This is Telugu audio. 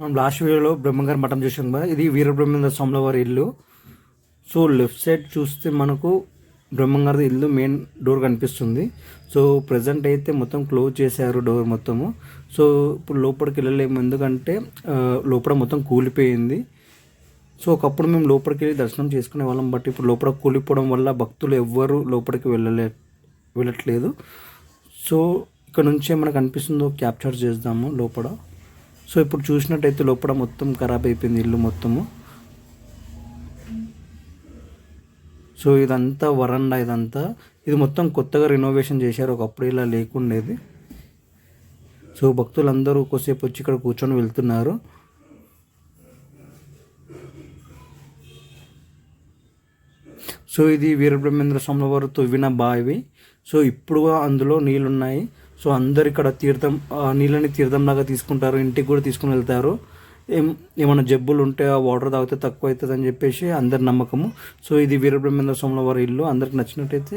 మనం లాస్ట్ వీడియోలో బ్రహ్మంగారి మఠం చూసాం కదా ఇది వీరబ్రహ్మేంద్ర స్వాముల వారి ఇల్లు. సో లెఫ్ట్ సైడ్ చూస్తే మనకు బ్రహ్మంగారి ఇల్లు మెయిన్ డోర్ కనిపిస్తుంది. సో ప్రజెంట్ అయితే మొత్తం క్లోజ్ చేశారు డోర్ మొత్తము. సో ఇప్పుడు లోపలికి వెళ్ళలేము. ఎందుకంటే లోపల మొత్తం కూలిపోయింది. సో ఒకప్పుడు మేము లోపలికి వెళ్ళి దర్శనం చేసుకునే వాళ్ళం. బట్ ఇప్పుడు లోపల కూలిపోవడం వల్ల భక్తులు ఎవ్వరూ లోపలికి వెళ్ళలే వెళ్ళట్లేదు. సో ఇక్కడ నుంచే మనకు అనిపిస్తుందో క్యాప్చర్ చేద్దాము లోపల. సో ఇప్పుడు చూసినట్టయితే లోపల మొత్తం ఖరాబ్ అయిపోయింది ఇల్లు మొత్తము. సో ఇదంతా వరండా ఇదంతా. ఇది మొత్తం కొత్తగా రినోవేషన్ చేశారు ఒకప్పుడు ఇలా లేకుండేది. సో భక్తులందరూ కొద్దిసేపు వచ్చి ఇక్కడ కూర్చొని వెళ్తున్నారు. సో ఇది వీరబ్రహ్మేంద్ర స్వామి వారు తవ్విన బావి. సో ఇప్పుడు అందులో నీళ్ళు ఉన్నాయి సో అందరు ఇక్కడ తీర్థం ఆ నీళ్ళని తీర్థంలాగా తీసుకుంటారు ఇంటికి కూడా తీసుకుని వెళ్తారు. ఏం ఏమైనా జబ్బులు ఉంటే ఆ వాటర్ తాగితే తక్కువ అవుతుంది అని చెప్పేసి అందరి నమ్మకము. సో ఇది వీరబ్రహ్మేంద్ర స్వామి వారి ఇల్లు అందరికి నచ్చినట్టయితే